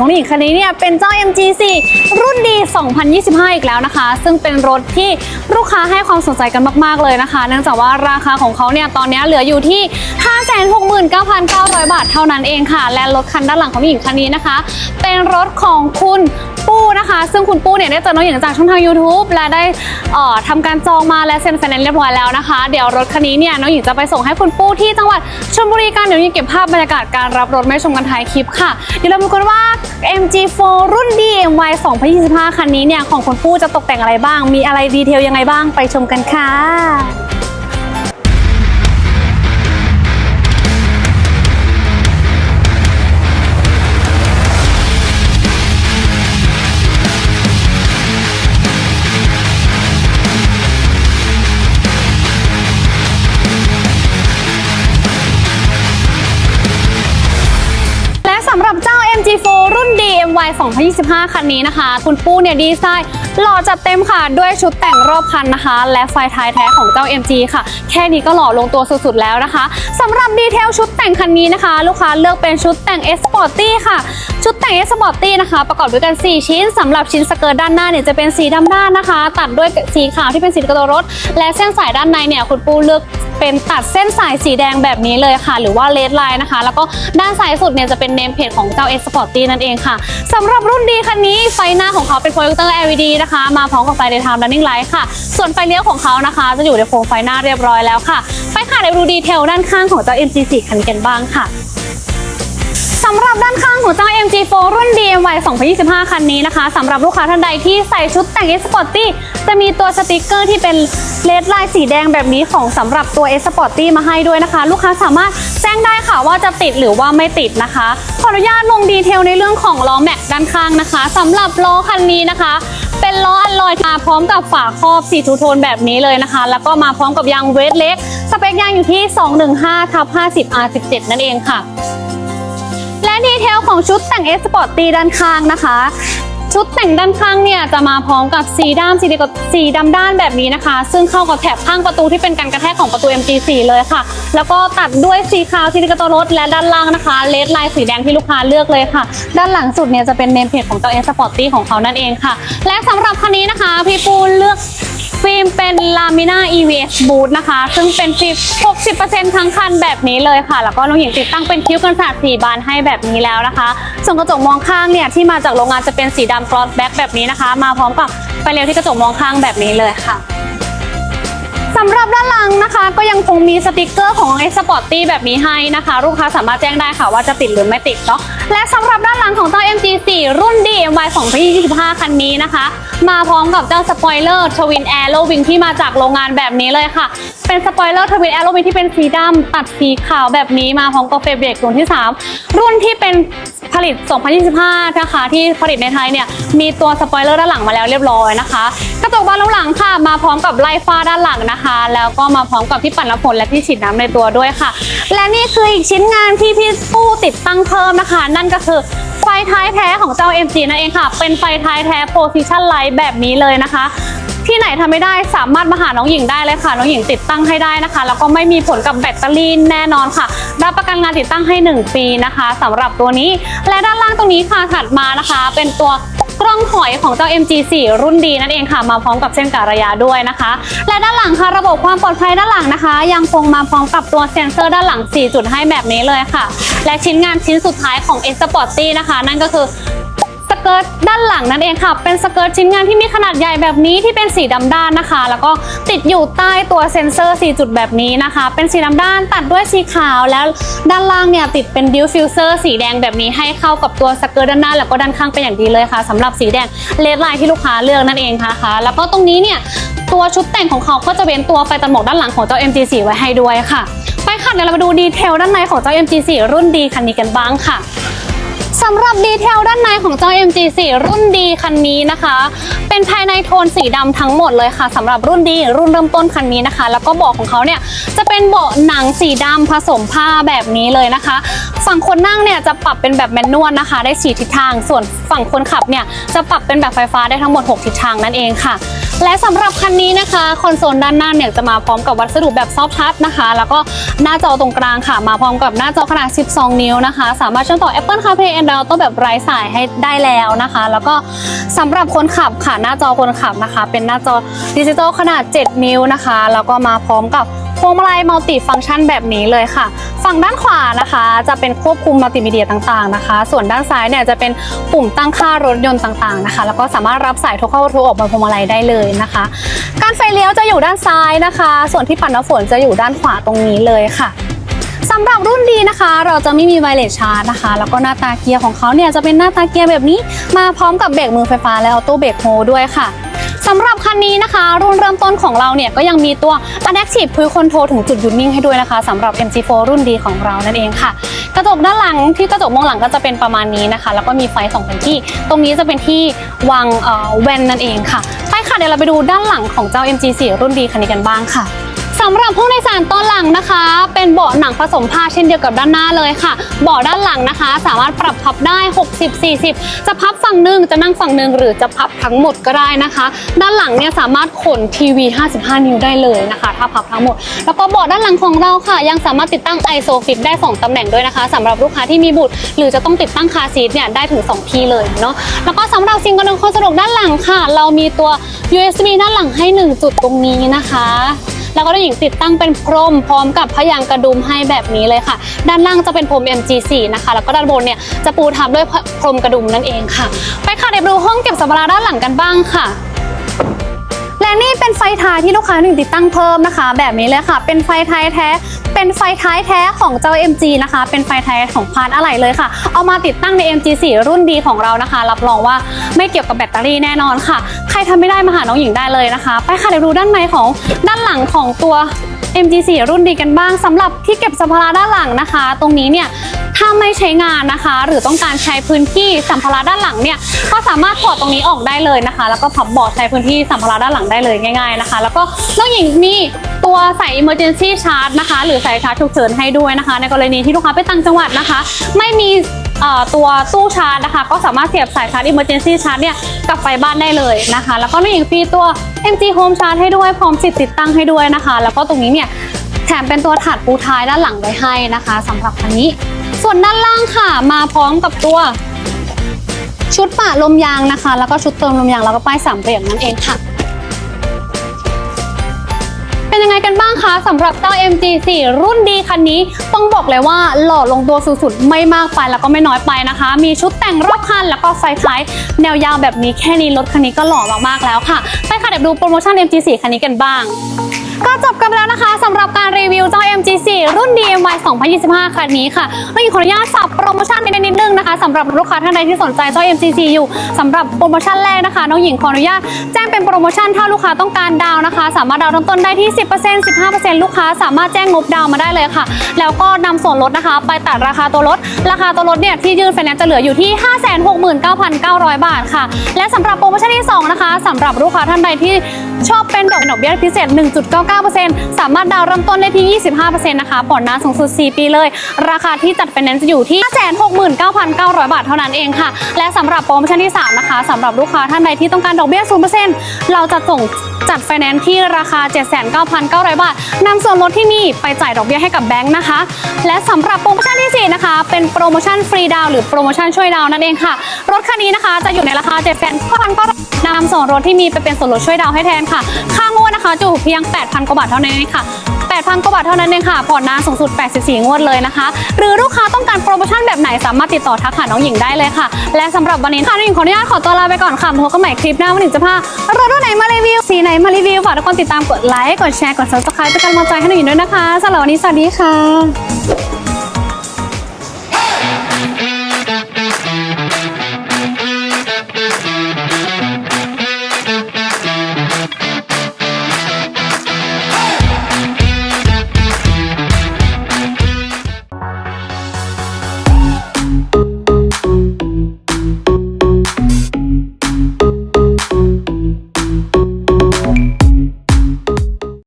ของน้องหญิงคันนี้เนี่ยเป็นเจ้า MG4 รุ่นดี 2025 อีกแล้วนะคะ ซึ่งเป็นรถที่ลูกค้าให้ความสนใจกันมาก ๆ เลยนะคะ เนื่องจากว่าราคาของเขาเนี่ยตอนนี้เหลืออยู่ที่ 569,900 บาทเท่านั้นเองค่ะ และรถคันด้านหลังของน้องหญิงคันนี้นะคะ เป็นรถของคุณปู้นะคะ ซึ่งคุณปู้เนี่ยได้เจอน้องหญิงจากช่องทาง YouTube และได้เอ่อทำการจองมาและเซ็นไฟแนนซ์เรียบร้อยแล้วนะคะ เดี๋ยวรถคันนี้เนี่ยน้องหญิงจะไปส่งให้คุณปู้ที่จังหวัดชลบุรีกันเดี๋ยวหญิงเก็บภาพบรรยากาศการรับรถไม่ชมกันท้ายคลิปค่ะเดี๋ยวเรามาดูกันว่า MG4 รุ่น DMY 2025 คันนี้เนี่ยของคุณปู้จะตกแต่งอะไรบ้าง มีอะไรดีเทลยังไงบ้างไปชมกันค่ะและสำหรับเจ้า MG4 รุ่น DMY 2025 คันนี้นะคะ คุณปู้เนี่ยดีไซน์หล่อจัดเต็มค่ะ ด้วยชุดแต่งรอบคันนะคะ และไฟท้ายแท้ของเจ้า MG ค่ะ แค่นี้ก็หล่อลงตัวสุดๆแล้วนะคะสำหรับดีเทลชุดแต่งคันนี้นะคะ ลูกค้าเลือกเป็นชุดแต่ง S Sporty ค่ะ ชุดแต่ง S Sporty นะคะ ประกอบด้วยกัน 4 ชิ้นสำหรับชิ้นสเกิร์ตด้านหน้าเนี่ยจะเป็นสีดำด้านนะคะ ตัดด้วยสีขาวที่เป็นสีกระโดรถ และเส้นสายด้านในเนี่ยคุณปูเลือกเป็นตัดเส้นสายสีแดงแบบนี้เลยค่ะ หรือว่าเลดไลน์นะคะ แล้วก็ด้านซ้ายสุดเนี่ยจะเป็นเนมเพจของเจ้า S Sporty นั่นเองค่ะสำหรับรุ่นดีคันนี้ไฟหน้าของเขาเป็นโปรเจคเตอร์ LED นะคะ มาพร้อมกับไฟ daytime running light ค่ะ ส่วนไฟเลี้ยวของเขานะคะ จะอยู่ในโคมไฟหน้าเรียบร้อยแล้วค่ะ ไปค่ะเดี๋ยวดูดีเทลด้านข้างของเจ้า MG4 คันนี้กันบ้างค่ะ สำหรับด้านข้างของเจ้า MG4 รุ่น DMY 2025 คันนี้นะคะสำหรับลูกค้าท่านใดที่ใส่ชุดแต่ง S Sporty จะมีตัวสติกเกอร์ที่เป็นเลดลายสีแดงแบบนี้ของสำหรับตัว S Sporty มาให้ด้วยนะคะ ลูกค้าสามารถแจ้งได้ค่ะว่าจะติดหรือว่าไม่ติดนะคะ ขออนุญาตลงดีเทลในเรื่องของล้อแม็กด้านข้างนะคะสำหรับล้อคันนี้นะคะ เป็นล้ออัลลอยมาพร้อมกับฝาครอบสีทูโทนแบบนี้เลยนะคะ แล้วก็มาพร้อมกับยางเวทเล็ก สเปคยางอยู่ที่ 215ทับ50 R17 นั่นเองค่ะ ดีเทลของชุดแต่ง S Sport ตีด้านข้างนะคะ ชุดแต่งด้านข้างเนี่ยจะมาพร้อมกับสีด้ามสีดีกสีดำด้านแบบนี้นะคะ ซึ่งเข้ากับแถบข้างประตูที่เป็นการกระแทกของประตู MG4 เลยค่ะ แล้วก็ตัดด้วยสีขาวสีกระโตรถและด้านล่างนะคะเลดลายสีแดงที่ลูกค้าเลือกเลยค่ะ ด้านหลังสุดเนี่ยจะเป็นเนมเพจของเจ้า S Sport ตีของเขานั่นเองค่ะ และสำหรับคันนี้นะคะพี่ปูเลือก ฟิล์มเป็น Lamina EVS Boot นะคะ ซึ่งเป็นฟิล์ม60%ทั้งคันแบบนี้เลยค่ะ แล้วก็น้องหญิงติดตั้งเป็นคิ้วกันสาด4บานให้แบบนี้แล้วนะคะ ส่วนกระจกมองข้างเนี่ยที่มาจากโรงงานจะเป็นสีดำกลอสแบ็คแบบนี้นะคะ มาพร้อมกับไฟเลี้ยวที่กระจกมองข้างแบบนี้เลยค่ะ สำหรับด้านหลังนะคะ ก็ยังคงมีสติกเกอร์ของ S Sporty แบบนี้ให้นะคะ ลูกค้าสามารถแจ้งได้ค่ะว่าจะติดหรือไม่ติดเนาะและสำหรับด้านหลังของเจ้า MG4 รุ่น DMY 2025 คันนี้นะคะ มาพร้อมกับเจ้าสปอยเลอร์ทวินแอโรวิงที่มาจากโรงงานแบบนี้เลยค่ะ เป็นสปอยเลอร์ทวินแอโรวิงที่เป็นสีดำตัดสีขาวแบบนี้มาพร้อมกับเฟรเบรกรุ่นที่ 3 รุ่นที่เป็นผลิต 2025 นะคะ ที่ผลิตในไทยเนี่ย มีตัวสปอยเลอร์ด้านหลังมาแล้วเรียบร้อยนะคะ กระจกบานหลังค่ะ มาพร้อมกับไล่ฟ้าด้านหลังนะคะแล้วก็มาพร้อมกับที่ปั่นน้ำฝนและที่ฉีดน้ำในตัวด้วยค่ะ และนี่คืออีกชิ้นงานที่พี่ผู้ติดตั้งเพิ่มนะคะ นั่นก็คือไฟท้ายแท้ของเจ้า MG นั่นเองค่ะ เป็นไฟท้ายแท้ Position Light แบบนี้เลยนะคะ ที่ไหนทำไม่ได้สามารถมาหาน้องหญิงได้เลยค่ะ น้องหญิงติดตั้งให้ได้นะคะ แล้วก็ไม่มีผลกับแบตเตอรี่แน่นอนค่ะ รับประกันงานติดตั้งให้ 1 ปีนะคะสำหรับตัวนี้ และด้านล่างตรงนี้ค่ะถัดมานะคะ เป็นตัว หองหอยของเจ้า MG4 รุ่นดีนั่นเองค่ะมาพร้อมกับเส้นกะระยะด้วยนะคะ และด้านหลังค่ะระบบความปลอดภัยด้านหลังนะคะ ยังคงมาพร้อมกับตัวเซ็นเซอร์ด้านหลัง 4 จุดให้แบบนี้เลยค่ะ และชิ้นงานชิ้นสุดท้ายของ S Sporty นะคะ นั่นก็คือ กิร์ตด้านหลังนั่นเองค่ะ เป็นสเกิร์ตชิ้นงานที่มีขนาดใหญ่แบบนี้ที่เป็นสีดำด้านนะคะ แล้วก็ติดอยู่ใต้ตัวเซ็นเซอร์ 4 จุดแบบนี้นะคะ เป็นสีดำด้านตัดด้วยสีขาวแล้วด้านล่างเนี่ยติดเป็นดิวฟิวเซอร์สีแดงแบบนี้ให้เข้ากับตัวสเกิร์ตด้านหน้าแล้วก็ด้านข้างเป็นอย่างดีเลยค่ะสำหรับสีแดงเลดไลน์ที่ลูกค้าเลือกนั่นเองนะคะแล้วก็ตรงนี้เนี่ยตัวชุดแต่งของเขาก็จะเว้นตัวไฟตัดหมอกด้านหลังของเจ้า MG4 ไว้ให้ด้วยค่ะ ไปค่ะเดี๋ยวเรามาดูดีเทลด้านในของเจ้า MG4 รุ่นดีคันนี้กันบ้างค่ะ สำหรับดีเทลด้านในของเจ้า MG4 รุ่นดีคันนี้นะคะ เป็นภายในโทนสีดำทั้งหมดเลยค่ะสำหรับรุ่นดีรุ่นเริ่มต้นคันนี้นะคะ แล้วก็เบาะของเขาเนี่ยจะเป็นเบาะหนังสีดำผสมผ้าแบบนี้เลยนะคะ ฝั่งคนนั่งเนี่ยจะปรับเป็นแบบแมนนวลนะคะ ได้สีทิศทาง ส่วนฝั่งคนขับเนี่ยจะปรับเป็นแบบไฟฟ้าได้ทั้งหมด 6 ทิศทางนั่นเองค่ะ และสำหรับคันนี้นะคะคอนโซลด้านหน้าเนี่ยจะมาพร้อมกับวัสดุแบบซอฟทัชนะคะ แล้วก็หน้าจอตรงกลางค่ะ มาพร้อมกับหน้าจอขนาด 12 นิ้วนะคะ สามารถเชื่อมต่อ Apple CarPlay Android ต้อแบบไร้สายให้ได้แล้วนะคะ แล้วก็สำหรับคนขับค่ะหน้าจอคนขับนะคะ เป็นหน้าจอดิจิตอลขนาด 7 นิ้วนะคะ แล้วก็มาพร้อมกับ พวงมาลัยมัลติฟังก์ชันแบบนี้เลยค่ะ ฝั่งด้านขวานะคะ จะเป็นควบคุมมัลติมีเดียต่างๆนะคะ ส่วนด้านซ้ายเนี่ยจะเป็นปุ่มตั้งค่ารถยนต์ต่างๆนะคะ แล้วก็สามารถรับสายโทรเข้าโทรออกบนพวงมาลัยได้เลยนะคะ การไฟเลี้ยวจะอยู่ด้านซ้ายนะคะ ส่วนที่ปัดน้ำฝนจะอยู่ด้านขวาตรงนี้เลยค่ะสำหรับรุ่นดีนะคะ เราจะไม่มีไวเลสชาร์จนะคะ แล้วก็หน้าตาเกียร์ของเขาเนี่ยจะเป็นหน้าตาเกียร์แบบนี้ มาพร้อมกับเบรกมือไฟฟ้าและออโต้เบรกโฮด้วยค่ะ สำหรับคันนี้นะคะ รุ่นเริ่มต้นของเราเนี่ยก็ยังมีตัว Adaptive Cruise Control ถึงจุดหยุดนิ่งให้ด้วยนะคะสำหรับ MG4 รุ่นดีของเรานั่นเองค่ะ กระจกด้านหลังที่กระจกมองหลังก็จะเป็นประมาณนี้นะคะ แล้วก็มีไฟสองแผ่นที่ ตรงนี้จะเป็นที่วางแว่นนั่นเองค่ะไปค่ะเดี๋ยวเราไปดูด้านหลังของเจ้า MG4 รุ่นดีคันนี้กันบ้างค่ะ สำหรับผู้โดยสารตอนหลังนะคะ เป็นเบาะหนังผสมผ้าเช่นเดียวกับด้านหน้าเลยค่ะ เบาะด้านหลังนะคะ สามารถปรับพับได้ 60 40 จะพับฝั่งหนึ่งจะนั่งฝั่งหนึ่งหรือจะพับทั้งหมดก็ได้นะคะ ด้านหลังเนี่ยสามารถขนทีวี 55 นิ้วได้เลยนะคะ ถ้าพับทั้งหมด แล้วก็เบาะด้านหลังของเราค่ะ ยังสามารถติดตั้งไอโซฟิกได้ 2ตำแหน่งด้วยนะคะสำหรับลูกค้าที่มีบุตร หรือจะต้องติดตั้งคาซีทเนี่ยได้ถึง 2 ที่เลยเนาะแล้วก็สำหรับสิ่งอำนวยความสะดวกด้านหลังค่ะ เรามีตัว USB ด้านหลังให้ 1 จุดตรงนี้นะคะ แล้วก็ได้หญิงติดตั้งเป็นพรมพร้อมกับพยางกระดุมให้แบบนี้เลยค่ะ ด้านล่างจะเป็นพรม MG4 นะคะ แล้วก็ด้านบนเนี่ยจะปูทับด้วยพรมกระดุมนั่นเองค่ะ ไปค่ะเดี๋ยวดูห้องเก็บสัมภาระด้านหลังกันบ้างค่ะ และนี่เป็นไฟท้ายที่ลูกค้าหนึ่งติดตั้งเพิ่มนะคะ แบบนี้เลยค่ะ เป็นไฟท้ายแท้ เป็นไฟท้ายแท้ของเจ้า MG นะคะ เป็นไฟท้ายของพาร์ทอะไหล่เลยค่ะ เอามาติดตั้งใน MG4 รุ่นดีของเรานะคะ รับรองว่าไม่เกี่ยวกับแบตเตอรี่แน่นอนค่ะ ใครทำไม่ได้มาหาน้องหญิงได้เลยนะคะ ไปค่ะเดี๋ยวดูด้านในของด้านหลังของตัว MG4 รุ่นดีกันบ้างสำหรับที่เก็บสัมภาระด้านหลังนะคะ ตรงนี้เนี่ย ถ้าไม่ใช้งานนะคะ หรือต้องการใช้พื้นที่สัมภาระด้านหลังเนี่ยก็สามารถถอดตรงนี้ออกได้เลยนะคะ แล้วก็พับเบาะใช้พื้นที่สัมภาระด้านหลังได้เลยง่าย ๆนะคะ แล้วก็น้องหญิงมีตัวใส่ emergency charge นะคะ หรือใส่ชาร์จฉุกเฉินให้ด้วยนะคะ ในกรณีที่ลูกค้าไปต่างจังหวัดนะคะ ไม่มีตัวตู้ชาร์จนะคะ ก็สามารถเสียบสายชาร์จ emergency charge เนี่ยกลับไฟบ้านได้เลยนะคะ แล้วก็นองหญิงฟรีตัว MG Home Charge ให้ด้วยพร้อมสิทธิ์ติดตั้งให้ด้วยนะคะ แล้วก็ตรงนี้เนี่ยแถมเป็นตัวถาดปูท้ายด้านหลังไว้ให้นะคะสำหรับคันนี้ ส่วนด้านล่างค่ะ มาพร้อมกับตัว ชุดปะลมยางนะคะ แล้วก็ชุดเติมลมยางแล้วก็ป้ายสามเหลี่ยมนั่นเองค่ะ เป็นยังไงกันบ้างคะสำหรับเจ้า MG4 รุ่นดีคันนี้ต้องบอกเลยว่าหล่อลงตัวสุดๆ ไม่มากไปแล้วก็ไม่น้อยไปนะคะ มีชุดแต่งรอบคันแล้วก็ไฟท้ายแนวยาวแบบนี้แค่นี้รถคันนี้ก็หล่อมากๆแล้วค่ะ ไปค่ะเดี๋ยวดูโปรโมชั่น MG4 คันนี้กันบ้าง ก็จบกันแล้วนะคะสำหรับการรีวิวเจ้า MG4 รุ่น DMY 2025คันนี้ค่ะไม่ขออนุญาตฝากโปรโมชั่นนิดนิดนึงนะคะสำหรับลูกค้าท่านใดที่สนใจเจ้า MG4 อยู่สำหรับโปรโมชั่นแรกนะคะน้องหญิงขออนุญาตแจ้งเป็นโปรโมชั่นถ้าลูกค้าต้องการดาวนะคะ สามารถดาวน์เริ่มต้นได้ที่ 10% 15%ลูกค้าสามารถแจ้งงบดาวมาได้เลยค่ะ แล้วก็นำส่วนลดนะคะ ไปตัดราคาตัวรถ ราคาตัวรถเนี่ยที่ยื่นไฟแนนซ์จะเหลืออยู่ที่ 569,900 บาทค่ะ และสำหรับโปรโมชั่นที่สองนะคะสำหรับลูกค้าท่านใดที่ชอบเป็น ดอกเบี้ยพิเศษ 1.99%สามารถดาวน์เริ่มต้นได้ที่ 25%นะคะ ผ่อนนานสูงสุด 4 ปีเลย ราคาที่จัดไฟแนนซ์จะอยู่ที่ 569,900 บาทเท่านั้นเองค่ะ และสำหรับโปรโมชั่นที่ 3 นะคะสำหรับลูกค้าท่านใดที่ต้องการดอกเบี้ย 0%เราจะส่งจัดไฟแนนซ์ที่ราคา 79,900 บาทนำส่วนลดที่นี่ไปจ่ายดอกเบี้ยให้กับแบงค์นะคะ และสำหรับโปรโมชั่นที่ 4 นะคะ เป็นโปรโมชั่นฟรีดาวน์หรือโปรโมชั่นช่วยดาวน์นั่นเองค่ะ รถคันนี้นะคะจะอยู่ในราคา 7,900นำส่วนลดที่มีไปเป็นส่วนลดช่วยดาวน์ให้แทนค่ะค่างวดนะคะจะอยู่เพียง 8,000 กว่าบาทเท่านั้นเองค่ะ 8,000 กว่าบาทเท่านั้นเองค่ะ ผ่อนนานสูงสุด 84 งวดเลยนะคะ หรือลูกค้าต้องการโปรโมชั่นแบบไหนสามารถติดต่อทักหาน้องหญิงได้เลยค่ะ และสำหรับวันนี้ค่ะน้องหญิงขออนุญาตขอตัวลาไปก่อนค่ะพบกันใหม่คลิปหน้าวันหนึ่งจะพารถรุ่นไหนมารีวิว สีไหนมารีวิวฝากทุกคนติดตามกดไลค์ กดแชร์ กด subscribe เป็นกำลังใจให้น้องหญิงด้วยนะคะสำหรับวันนี้สวัสดีค่ะ